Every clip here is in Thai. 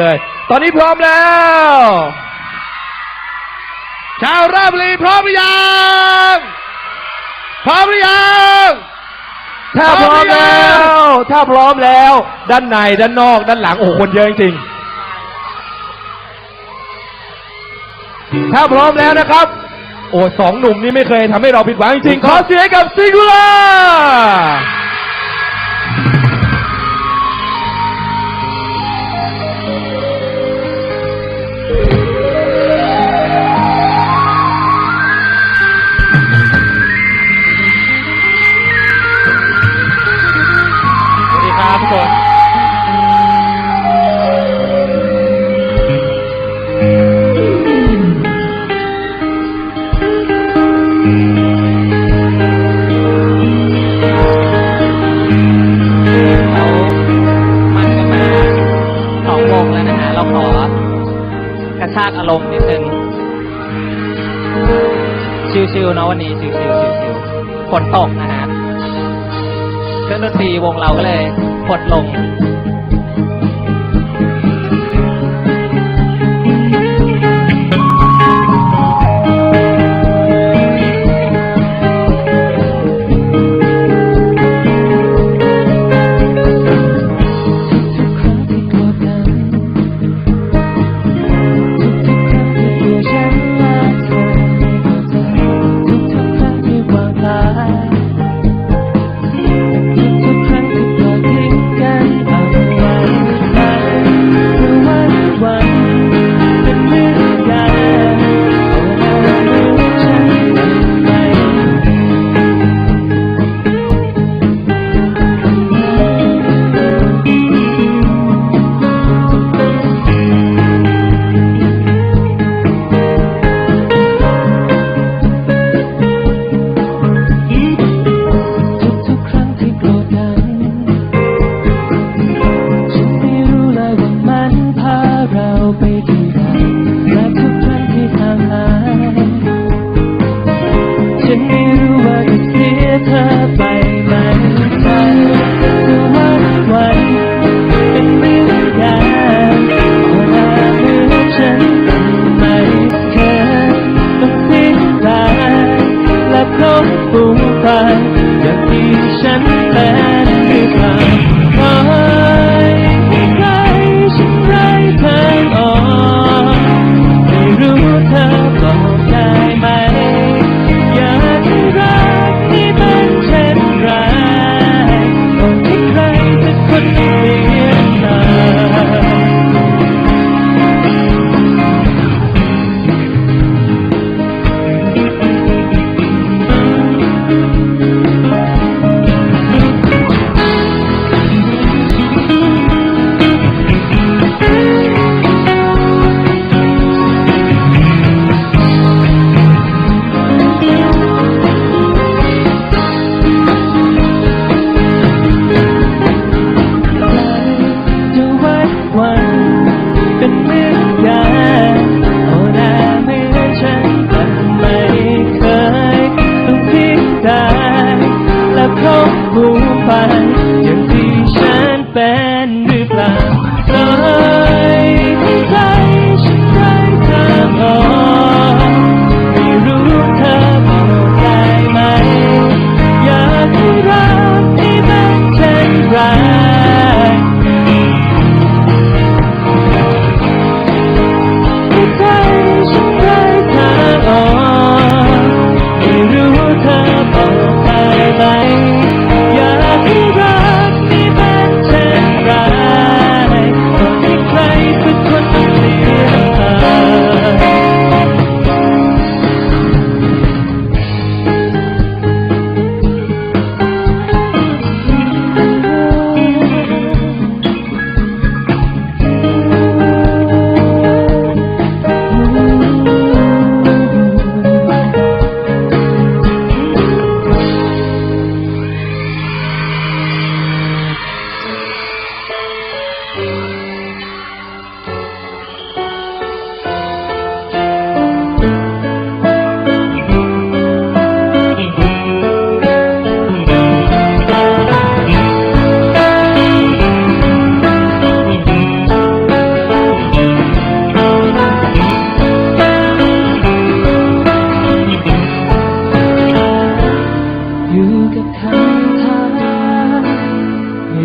เลย ตอนนี้พร้อมแล้ว ชาวราชบุรีพร้อมหรือยัง พร้อมหรือยังถ้าพร้อมแล้ว ถ้าพร้อมแล้ว ด้านในด้านนอก ด้านหลังโอ้โหคนเยอะจริงถ้าพร้อมแล้วนะครับ โอ้สองหนุ่มนี่ไม่เคยทำให้เราผิดหวังจริงๆขอเสียงกับซิงคูล่า อากอารมณ์นิดนึงชิวๆเนาะวันนี้ชิวๆชิวๆฝนตกนะฮะเครื่องดนตรีวงเราก็เลยกดลง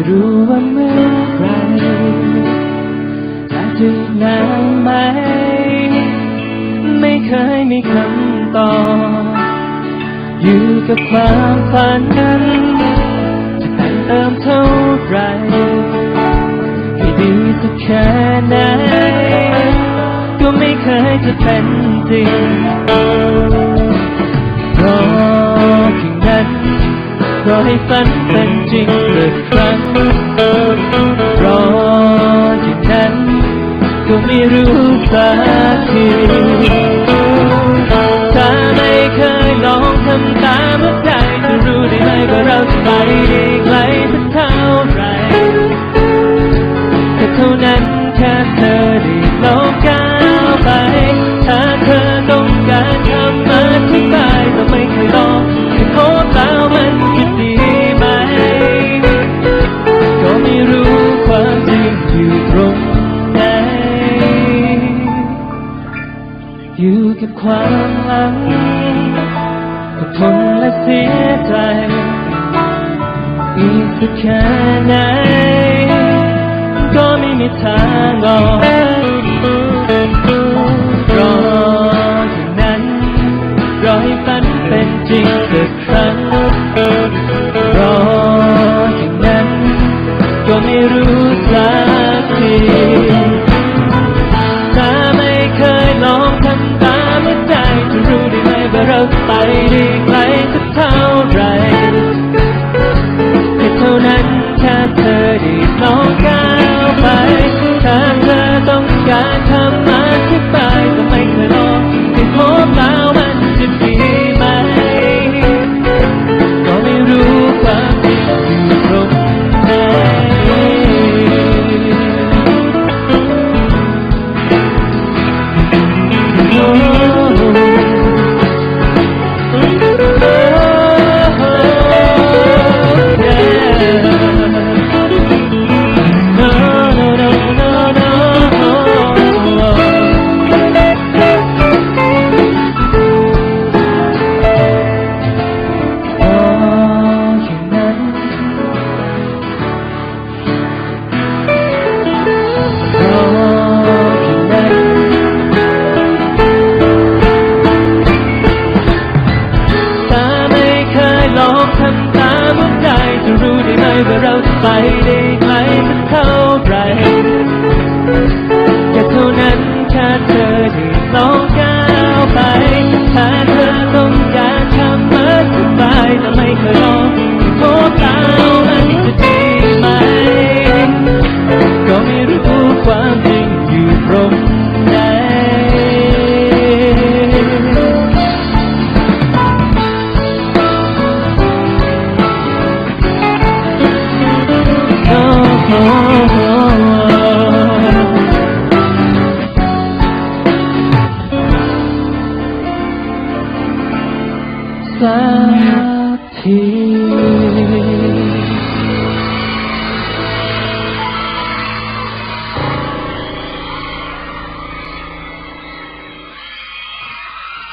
รู้ว่าเมื่อไรจะถึงนานไหม ไม่เคยมีคำตอบอยู่กับความฝันนั้นจะเติมเท่าไรให้ดีสักแค่ไหนก็ไม่เคยจะเป็นจริงรอถึงนั้นรอให้ฝันเป็น จริงสักครั้งรออย่างนั้นก็ไม่รู้สักที อยู่ตรงไหนอยู่กับความหลังก็ทนและเสียใจ อีกสักแค่ไหน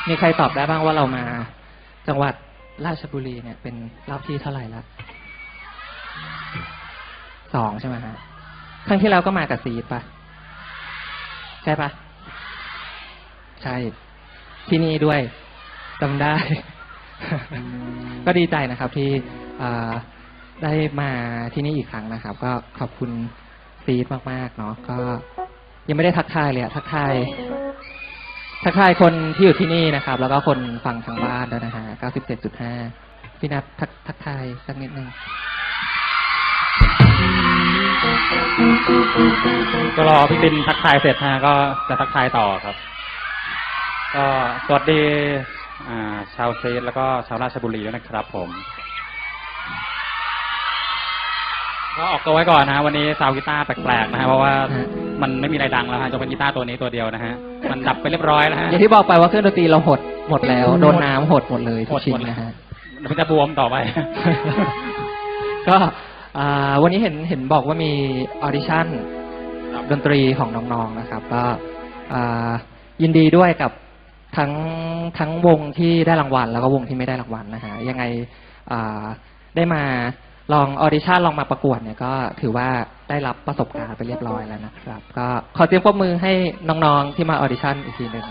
มีใครตอบได้บ้างว่าเรามาจังหวัดราชบุรีเนี่ยเป็นรอบที่เท่าไหร่ละสองใช่ไหมฮะครั้งที่แล้วก็มากับซีปะใช่ปะใช่ ที่นี่ด้วยจำได้ ก็ดีใจนะครับที่ได้มาที่นี่อีกครั้งนะครับ ก็ขอบคุณซีดมากๆเนาะก็ยังไม่ได้ทักทายเลยอะทักทาย ทักทายคนที่อยู่ที่นี่นะครับ แล้วก็คนฟังทางบ้านด้วยนะฮะ97.5 พี่นัททักทักทายสักนิดนึงก็รอพี่ตินทักทายเสร็จฮะก็จะทักทายต่อครับ ก็สวัสดีอ่าชาวเซตแล้วก็ชาวราชบุรีด้วยนะครับผม ก็ออกตัวไว้ก่อนนะฮะวันนี้ซาวกีตาร์แปลกๆนะฮะเพราะว่า มันไม่มีอะไรดังแล้วฮะจะเป็นกีตาร์ตัวนี้ตัวเดียวนะฮะ มันดับไปเรียบร้อยแล้วฮะอย่างที่บอกไปว่าเครื่องดนตรีเราหดหมดแล้ว โดนน้ำหดหมดเลยทุหกดชิ้หมนดเลยนะฮะมันจะบวมต่อไป ก็อ่าวันนี้เห็นเห็นบอกว่ามีออดิชั่นครับดนตรีของน้องๆนะครับ ก็อ่ายินดีด้วยกับทั้งทั้งวงที่ได้รางวัล แล้วก็วงที่ไม่ได้รางวัลนะฮะยังไงอ่าได้มาลองออดิชั่นลองมาประกวดเนี่ยก็ถือว่า ได้รับประสบการณ์ไปเรียบร้อยแล้วนะครับ ก็ขอเตรียมปรบมือให้น้องๆที่มาออดิชั่นอีกทีหนึ่ง